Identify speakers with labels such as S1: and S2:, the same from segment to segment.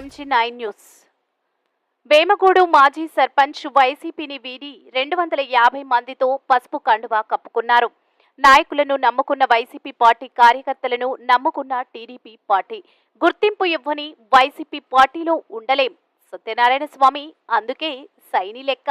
S1: MG nine news. వేమగూడు మాజీ సర్పంచ్ వైసీపీని వీడి రెండు వందల యాభై మందితో పసుపు కండువా కప్పుకున్నారు. నాయకులను నమ్ముకున్న వైసీపీ పార్టీ కార్యకర్తలను నమ్ముకున్న టీడీపీ పార్టీ. గుర్తింపు ఇవ్వని వైసీపీ పార్టీలో ఉండలేం. సత్యనారాయణ స్వామి అందుకే సైని లెక్క.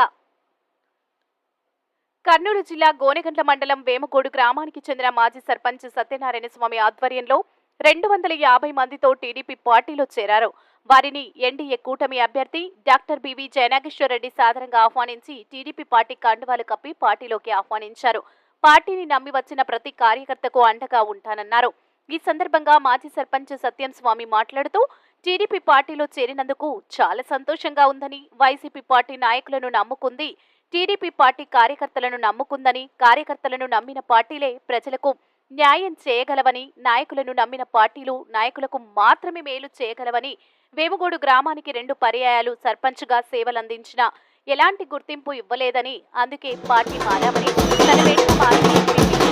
S1: కర్నూలు జిల్లా గోనెగండ్ల మండలం వేమగూడు గ్రామానికి చెందిన మాజీ సర్పంచ్ సత్యనారాయణ స్వామి ఆధ్వర్యంలో రెండు వందల యాభై మందితో టీడీపీ పార్టీలో చేరారు. వారిని ఎన్డీఏ కూటమి అభ్యర్థి డాక్టర్ బివి జయనాగేశ్వరరెడ్డి సాధారణంగా ఆహ్వానించి టీడీపీ పార్టీ కండువాలు కప్పి పార్టీలోకి ఆహ్వానించారు. పార్టీని నమ్మి వచ్చిన ప్రతి కార్యకర్తకు అండగా ఉంటానన్నారు. ఈ సందర్భంగా మాజీ సర్పంచ్ సత్యం స్వామి మాట్లాడుతూ టీడీపీ పార్టీలో చేరినందుకు చాలా సంతోషంగా ఉందని వైసీపీ పార్టీ నాయకులను నమ్ముకుంది టీడీపీ పార్టీ కార్యకర్తలను నమ్ముకుందని కార్యకర్తలను నమ్మిన పార్టీలే ప్రజలకు న్యాయం చేయగలవని నాయకులను నమ్మిన పార్టీలు నాయకులకు మాత్రమే మేలు చేయగలవని వేముగోడు గ్రామానికి రెండు పర్యాయాలు సర్పంచ్గా సేవలందించిన ఎలాంటి గుర్తింపు ఇవ్వలేదని అందుకే పార్టీ మారామని తన వెంట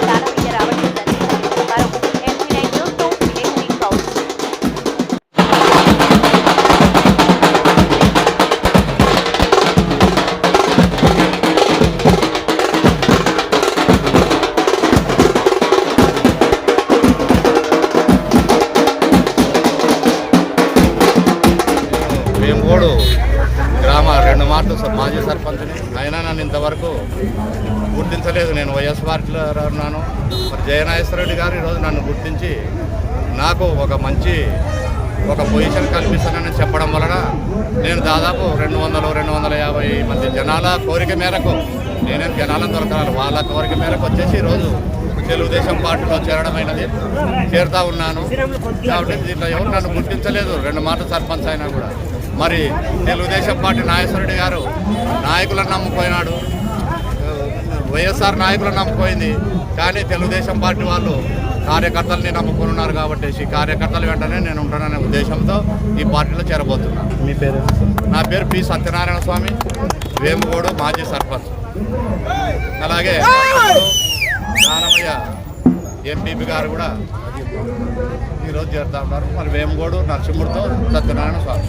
S2: మేము కూడా గ్రామ రెండు మార్లు మాజీ సర్పంచ్ని. అయినా నన్ను ఇంతవరకు గుర్తించలేదు. నేను వైఎస్ పార్టీలో ఉన్నాను. మరి జయనాగేశ్వరరెడ్డి గారు ఈరోజు నన్ను గుర్తించి నాకు ఒక మంచి ఒక పొజిషన్ కల్పిస్తానని చెప్పడం వలన నేను దాదాపు రెండు వందలు రెండు వందల యాభై మంది జనాల కోరిక మేరకు నేనేం జనాలను దొరకాలి వాళ్ళ కోరిక మేరకు వచ్చేసి ఈరోజు తెలుగుదేశం పార్టీలో చేరడమైనది చేరుతా ఉన్నాను. కాబట్టి దీంట్లో ఎవరు నన్ను గుర్తించలేదు. రెండు మాటలు సర్పంచ్ అయినా కూడా. మరి తెలుగుదేశం పార్టీ నాగేశ్వరరెడ్డి గారు నాయకులను నమ్ముకుపోయినాడు. వైఎస్ఆర్ నాయకులను నమ్ముకోయింది కానీ తెలుగుదేశం పార్టీ వాళ్ళు కార్యకర్తల్ని నమ్ముకుని ఉన్నారు కాబట్టి ఈ కార్యకర్తల వెంటనే నేను ఉంటాననే ఉద్దేశంతో ఈ పార్టీలో చేరబోతున్నాను
S3: మీ పేరు?
S2: నా పేరు పి సత్యనారాయణ స్వామి వేముగోడు మాజీ సర్పంచ్. అలాగే ఎంపీపీ గారు కూడా ఈరోజు చేరుతా ఉన్నారు. మరి వేమగోడు నరసింహుడితో సత్యనారాయణ స్వామి